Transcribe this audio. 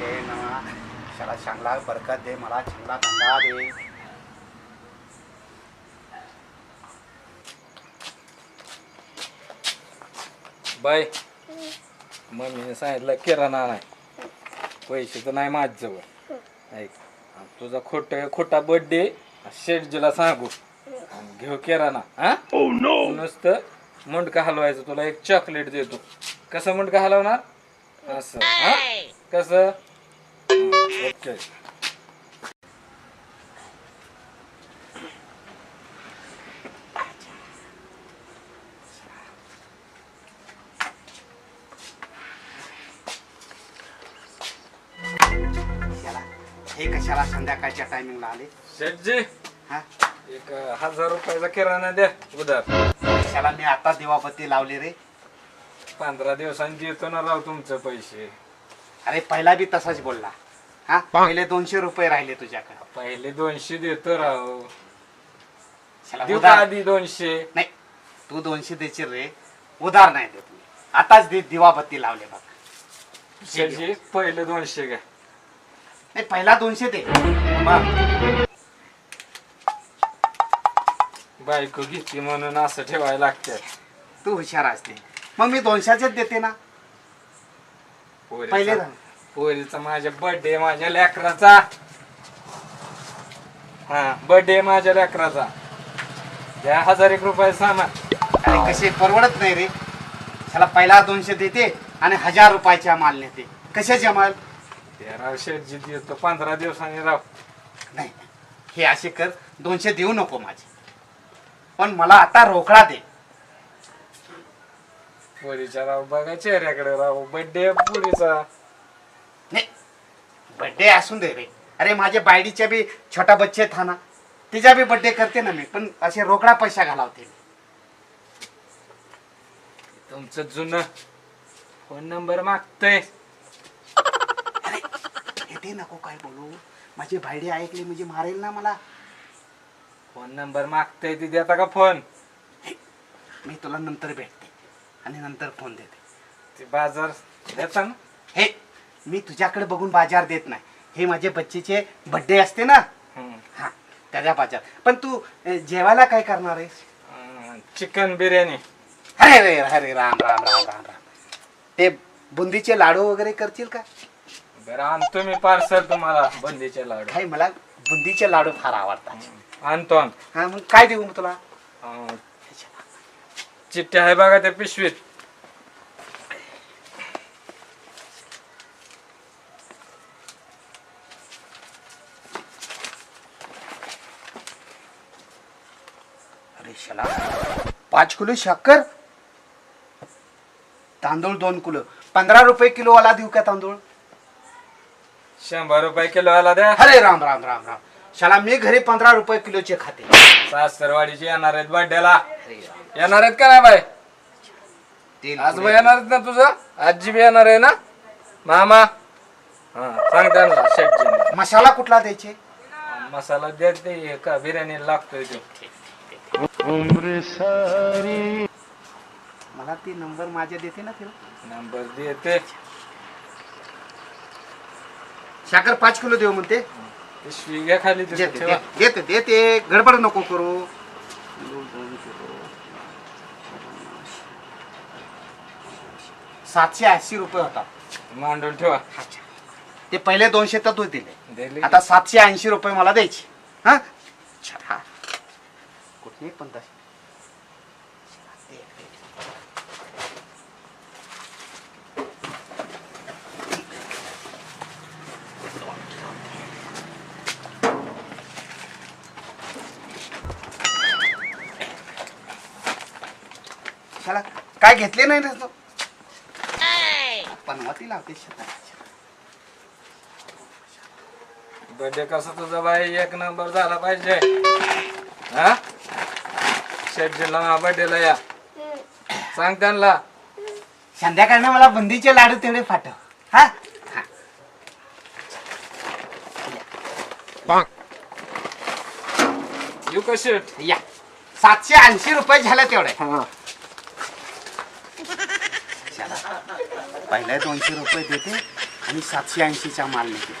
नमः शाला चांगला बरकत दे मला चांगला धंदा दे. बाय मम्मीने सांगितलं किराणा नाही. पैसे तर नाही माझ्याजवळ. ऐक आणि तुझा खोट खोटा बर्थडे शेटजीला सांगू. आणि घेऊ किराणा हा? नुसतं मुंडका हलवायचं तुला एक चॉकलेट देतो. कसं मुंडका हलवणार? असं. हा? कसं? ओके. हे कशाला संध्याकाळच्या टायमिंगला आले? शेटजी हा? एक हजार रुपयाचा किराणा द्या उधार. शाला मी आता दिवाबत्ती लावली रे? पंधरा दिवसांनी देतो ना राव तुमचे पैसे. अरे पहिला बी तसाच बोलला. हा पहिले दोनशे रुपये राहिले तुझ्याकडे. पहिले दोनशे देतो राव. शाला देऊ का उधार. आधी दोनशे. नाही तू दोनशे देशील रे. उधार नाही देत मी. आताच दि- दिवाबत्ती लावले बघ. पहिले दोनशे घ्या. नाही पहिला दोनशे दे. बायको घेतली म्हणून असं ठेवायला लागते तू हुशार असते. मग मी दोनशेच देते ना. पहिले पोरीचा पोरीचा माझ्या बर्थडे माझ्या लेकराचा. हा बर्थडे माझ्या लेकराचा. द्या हजार एक रुपये सामान. अरे कसे परवडत नाही रे. त्याला पहिला दोनशे देते आणि हजार रुपयाच्या माल नेते. कसे जमाल ते राव शेटजी देतो पंधरा दिवसांनी राव. नाही हे असे कर दोनशे देऊ नको माझे. पण मला आता रोकडा दे. पोरीच्या राव बघा चेहऱ्याकडे राव. बर्थडे पोरीचा. नाही बड्डे असून दे रे. अरे माझे बायडीच्या बी छोटा बच्चे था ना तिच्या बी बड्डे करते ना मी पण असे रोकडा पैसा घालावते मी. तुमचं जुनं फोन नंबर मागतय. हे ते नको काय बोलू. माझी बायडी ऐकली म्हणजे मारेल ना मला. फोन नंबर मागतय ती देता का फोन मी तुला नंतर भेटते. आणि नंतर फोन देते. ते बाजार देता ना? हे मी तुझ्याकडे बघून बाजार देत नाही. हे माझे बच्चेचे बड्डे असते ना? हम्म. हा त्याच्या बाजार. पण तू अ, जेवायला काय करणार आहेस? अं, चिकन बिर्याणी. अरे रे अरे राम राम राम राम राम. ते बुंदीचे लाडू वगैरे करशील का? बरं आणतो मी पार्सल तुम्हाला बंदीचे लाडू. काही मला बुंदीचे लाडू फार आवडतात. आणतो आणतो. हा मग काय देऊ मग तुला? अं, चिठ्ठ्या आहे बघा त्या पिशवीत. अरे शला पाच किलो साखर तांदूळ दोन किलो. पंधरा रुपये किलो वाला देऊ का तांदूळ? शंभर रुपये किलो आला द्या. अरे राम राम राम राम. शाला मी घरी पंधरा रुपये किलोचे खाते. सासरवाडीचे येणार आहेत राम. येणार आहेत का नाही बाय तेल आज पुढे. येणार आहेत ना तुझं? आजी बी येणार आहे ना? मामा? हा सांग त्यांना शेटजी मसाला कुठला द्यायचे? मसाला देते का बिर्याणी लागतोय तो. मला ती नंबर माझे देते ना तिला. नंबर देते. साखर पाच किलो देऊ म्हणते. पिशवी घ्या खाली तिथे देते ठेवा. देते देते. गडबड नको करू. सातशे ऐंशी रुपये होता मांडून ठेवा. अच्छा ते पहिले दोनशे तर तू दिले. दिली. आता सातशे ऐंशी रुपये मला द्यायचे. हा? कुठे पण. शाला काय घेतले नाही रे तू? पनवाती लावते शेतात. बर्थडे कसा तुझा बाई? एक नंबर झाला पाहिजे. हा? शेटजीला बर्थडेला या. सांग त्यांना. संध्याकाळनं मला बुंदीचे लाडू तेवढे पाठव. हा? हा. येऊ कसे या. सातशे ऐंशी रुपये झाले तेवढे. त्याला पहिल्या दोनशे रुपये देते आणि सातशे ऐंशीचा माल नेते.